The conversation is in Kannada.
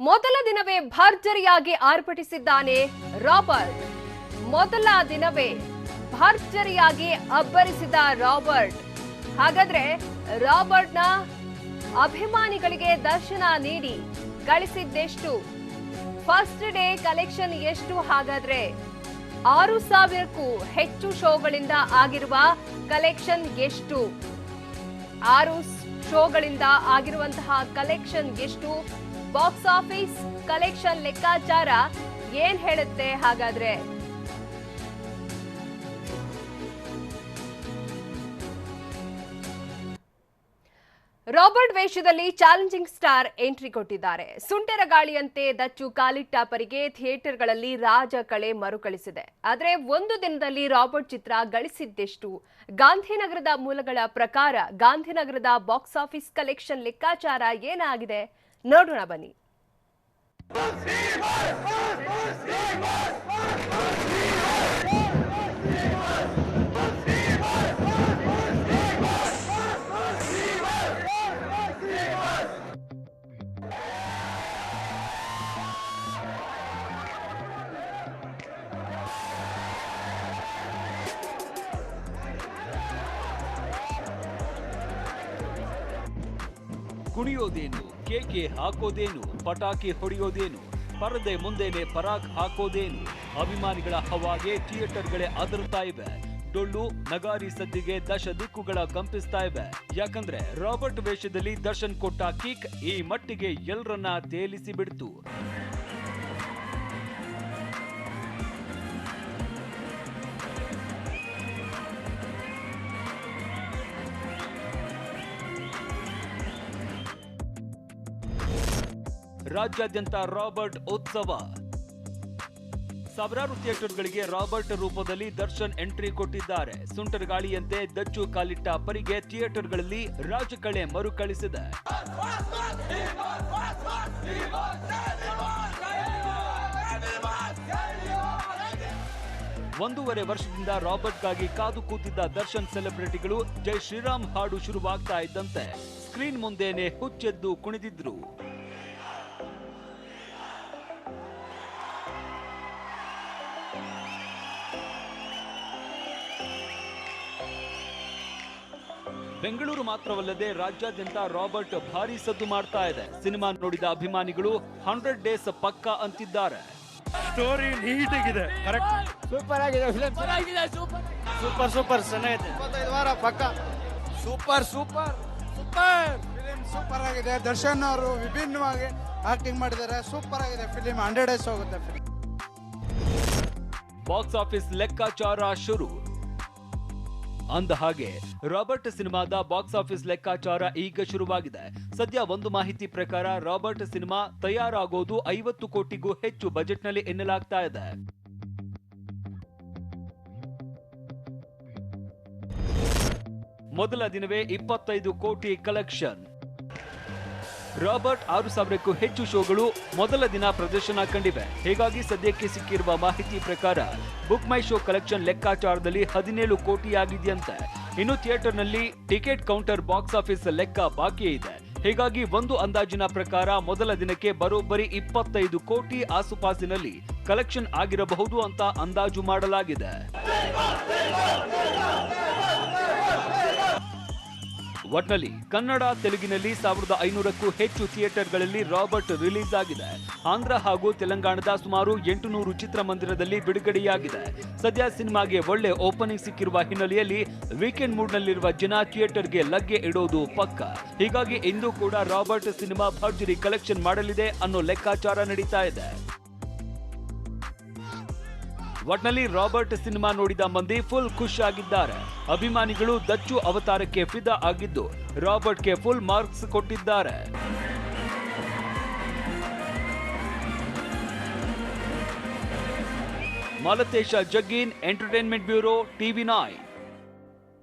ಮೊದಲ ದಿನವೇ ಭರ್ಜರಿಯಾಗಿ ಆರ್ಭಟಿಸಿದ್ದಾನೆ ರಾಬರ್ಟ್. ಮೊದಲ ದಿನವೇ ಭರ್ಜರಿಯಾಗಿ ಅಬ್ಬರಿಸಿದ ರಾಬರ್ಟ್. ಹಾಗಾದ್ರೆ ರಾಬರ್ಟ್ನ ಅಭಿಮಾನಿಗಳಿಗೆ ದರ್ಶನ ನೀಡಿ ಗಳಿಸಿದ್ದೆಷ್ಟು? ಫಸ್ಟ್ ಡೇ ಕಲೆಕ್ಷನ್ ಎಷ್ಟು ಹಾಗಾದ್ರೆ? ಆರು ಸಾವಿರಕ್ಕೂ ಹೆಚ್ಚು ಶೋಗಳಿಂದ ಆಗಿರುವ ಕಲೆಕ್ಷನ್ ಎಷ್ಟು? ಆರು ಶೋಗಳಿಂದ ಆಗಿರುವಂತಹ ಕಲೆಕ್ಷನ್ ಎಷ್ಟು? ಬಾಕ್ಸ್ ಆಫೀಸ್ ಕಲೆಕ್ಷನ್ ಲೆಕ್ಕಾಚಾರ ಏನ್ ಹೇಳುತ್ತೆ ಹಾಗಾದ್ರೆ? ರಾಬರ್ಟ್ ವೇಷದಲ್ಲಿ ಚಾಲೆಂಜಿಂಗ್ ಸ್ಟಾರ್ ಎಂಟ್ರಿ ಕೊಟ್ಟಿದ್ದಾರೆ. ಸುಂಟರ ಗಾಳಿಯಂತೆ ದಚ್ಚು ಕಾಲಿಟ್ಟ ಪರಿಗೆ ಥಿಯೇಟರ್ಗಳಲ್ಲಿ ರಾಜ ಕಳೆ ಮರುಕಳಿಸಿದೆ. ಆದರೆ ಒಂದು ದಿನದಲ್ಲಿ ರಾಬರ್ಟ್ ಚಿತ್ರ ಗಳಿಸಿದ್ದೆಷ್ಟು? ಗಾಂಧಿನಗರದ ಮೂಲಗಳ ಪ್ರಕಾರ ಗಾಂಧಿನಗರದ ಬಾಕ್ಸ್ ಆಫೀಸ್ ಕಲೆಕ್ಷನ್ ಲೆಕ್ಕಾಚಾರ ಏನಾಗಿದೆ? ನೋಡೋಣ ಬನ್ನಿ ಕುಣಿಯೋದೇನು ಕೇಕೆ ಹಾಕೋದೇನು? ಪಟಾಕಿ ಹೊಡೆಯೋದೇನು? ಪರದೆ ಮುಂದೆನೆ ಪರಾಕ್ ಹಾಕೋದೇನು? ಅಭಿಮಾನಿಗಳ ಹವಾಗೆ ಥಿಯೇಟರ್ಗಳೇ ಅದರ್ತಾ ಇವೆ. ಡೊಳ್ಳು, ನಗಾರಿ ಸದ್ದಿಗೆ ದಶ ದಿಕ್ಕುಗಳ ಕಂಪಿಸ್ತಾ ಇವೆ. ಯಾಕಂದ್ರೆ ರಾಬರ್ಟ್ ವೇಷದಲ್ಲಿ ದರ್ಶನ್ ಕೊಟ್ಟ ಕಿಕ್ ಈ ಮಟ್ಟಿಗೆ ಎಲ್ರನ್ನ ತೇಲಿಸಿ ಬಿಡ್ತು ರಾಜ್ಯಾದ್ಯಂತ ರಾಬರ್ಟ್ ಉತ್ಸವ. ಸಾವಿರಾರು ಥಿಯೇಟರ್ಗಳಿಗೆ ರಾಬರ್ಟ್ ರೂಪದಲ್ಲಿ ದರ್ಶನ್ ಎಂಟ್ರಿ ಕೊಟ್ಟಿದ್ದಾರೆ. ಸುಂಟರ್ ಗಾಳಿಯಂತೆ ದಚ್ಚು ಕಾಲಿಟ್ಟ ಪರಿಗೆ ಥಿಯೇಟರ್ಗಳಲ್ಲಿ ರಾಜಕಳೆ ಮರುಕಳಿಸಿದೆ. ಒಂದೂವರೆ ವರ್ಷದಿಂದ ರಾಬರ್ಟ್ಗಾಗಿ ಕಾದು ಕೂತಿದ್ದ ದರ್ಶನ್ ಸೆಲೆಬ್ರಿಟಿಗಳು ಜೈ ಶ್ರೀರಾಮ್ ಹಾಡು ಶುರುವಾಗ್ತಾ ಇದ್ದಂತೆ. ಸ್ಕ್ರೀನ್ ಮುಂದೇನೆ ಹುಚ್ಚೆದ್ದು ಕುಣಿದಿದ್ರು. ಬೆಂಗಳೂರು ಮಾತ್ರವಲ್ಲದೆ ರಾಜ್ಯಾದ್ಯಂತ ರಾಬರ್ಟ್ ಭಾರಿ ಸದ್ದು ಮಾಡ್ತಾ ಇದೆ. ಸಿನಿಮಾ ನೋಡಿದ ಅಭಿಮಾನಿಗಳು ಹಂಡ್ರೆಡ್ ಡೇಸ್ ಪಕ್ಕ ಅಂತಿದ್ದಾರೆ. ಸ್ಟೋರಿ ನೀಟಾಗಿದೆ ಕರೆಕ್ಟ್. ಸೂಪರ್ ಆಗಿದೆ ಫಿಲಮ್ ಸೂಪರ್ ಸೂಪರ್ ಚೆನ್ನಾಗಿದೆ. ವಾರ ಪಕ್ಕ. Super super. Super. Film super ಆಗಿದೆ. ದರ್ಶನ್ ಅವರು ವಿಭಿನ್ನವಾಗಿ ಆಕ್ಟಿಂಗ್ ಮಾಡಿದ್ದಾರೆ. ಸೂಪರ್ ಆಗಿದೆ ಫಿಲಿಂ ಹಂಡ್ರೆಡ್ ಡೇಸ್ ಹೋಗುತ್ತೆ ಫಿಲಿಮ್ ಬಾಕ್ಸ್ ಆಫೀಸ್ ಲೆಕ್ಕಾಚಾರ ಶುರು. ಅಂದ ಹಾಗೆ, ರಾಬರ್ಟ್ ಸಿನಿಮಾದ ಬಾಕ್ಸ್ ಆಫೀಸ್ ಲೆಕ್ಕಾಚಾರ ಈಗ ಶುರುವಾಗಿದೆ. ಸದ್ಯ ಒಂದು ಮಾಹಿತಿ ಪ್ರಕಾರ ರಾಬರ್ಟ್ ಸಿನಿಮಾ ತಯಾರಾಗೋದು ಐವತ್ತು ಕೋಟಿಗೂ ಹೆಚ್ಚು ಬಜೆಟ್ನಲ್ಲಿ ಎನ್ನಲಾಗ್ತಾ ಇದೆ. ಮೊದಲ ದಿನವೇ ಇಪ್ಪತ್ತೈದು ಕೋಟಿ ಕಲೆಕ್ಷನ್. ರಾಬರ್ಟ್ ಆರು ಸಾವಿರಕ್ಕೂ ಹೆಚ್ಚು ಶೋಗಳು ಮೊದಲ ದಿನ ಪ್ರದರ್ಶನ ಕಂಡಿವೆ. ಹೀಗಾಗಿ ಸದ್ಯಕ್ಕೆ ಸಿಕ್ಕಿರುವ ಮಾಹಿತಿ ಪ್ರಕಾರ ಬುಕ್ ಮೈ ಶೋ ಕಲೆಕ್ಷನ್ ಲೆಕ್ಕಾಚಾರದಲ್ಲಿ ಹದಿನೇಳು ಕೋಟಿಯಾಗಿದೆಯಂತೆ. ಇನ್ನು ಥಿಯೇಟರ್ನಲ್ಲಿ ಟಿಕೆಟ್ ಕೌಂಟರ್ ಬಾಕ್ಸ್ ಆಫೀಸ್ ಲೆಕ್ಕ ಬಾಕಿ ಇದೆ. ಹೀಗಾಗಿ ಒಂದು ಅಂದಾಜಿನ ಪ್ರಕಾರ ಮೊದಲ ದಿನಕ್ಕೆ ಬರೋಬ್ಬರಿ ಇಪ್ಪತ್ತೈದು ಕೋಟಿ ಆಸುಪಾಸಿನಲ್ಲಿ ಕಲೆಕ್ಷನ್ ಆಗಿರಬಹುದು ಅಂತ ಅಂದಾಜು ಮಾಡಲಾಗಿದೆ. ಒಟ್ನಲ್ಲಿ ಕನ್ನಡ, ತೆಲುಗಿನಲ್ಲಿ ಸಾವಿರದ ಐನೂರಕ್ಕೂ ಹೆಚ್ಚು ಥಿಯೇಟರ್ಗಳಲ್ಲಿ ರಾಬರ್ಟ್ ರಿಲೀಸ್ ಆಗಿದೆ. ಆಂಧ್ರ ಹಾಗೂ ತೆಲಂಗಾಣದ ಸುಮಾರು ಎಂಟುನೂರು ಚಿತ್ರಮಂದಿರದಲ್ಲಿ ಬಿಡುಗಡೆಯಾಗಿದೆ. ಸದ್ಯ ಸಿನಿಮಾಗೆ ಒಳ್ಳೆ ಓಪನಿಂಗ್ ಸಿಕ್ಕಿರುವ ಹಿನ್ನೆಲೆಯಲ್ಲಿ ವೀಕೆಂಡ್ ಮೂಡ್ನಲ್ಲಿರುವ ಜನ ಥಿಯೇಟರ್ಗೆ ಲಗ್ಗೆ ಇಡೋದು ಪಕ್ಕ. ಹೀಗಾಗಿ ಇಂದು ಕೂಡ ರಾಬರ್ಟ್ ಸಿನಿಮಾ ಭರ್ಜರಿ ಕಲೆಕ್ಷನ್ ಮಾಡಲಿದೆ ಅನ್ನೋ ಲೆಕ್ಕಾಚಾರ ನಡೀತಾ ಇದೆ. ಒಟ್ನಲ್ಲಿ ರಾಬರ್ಟ್ ಸಿನಿಮಾ ನೋಡಿದ ಮಂದಿ ಫುಲ್ ಖುಷ್ ಆಗಿದ್ದಾರೆ. ಅಭಿಮಾನಿಗಳು ದಚ್ಚು ಅವತಾರಕ್ಕೆ ಫಿದಾ ಆಗಿದ್ದು, ರಾಬರ್ಟ್ಗೆ ಫುಲ್ ಮಾರ್ಕ್ಸ್ ಕೊಟ್ಟಿದ್ದಾರೆ. Malatesh Jaggin entertainment bureau, TV nine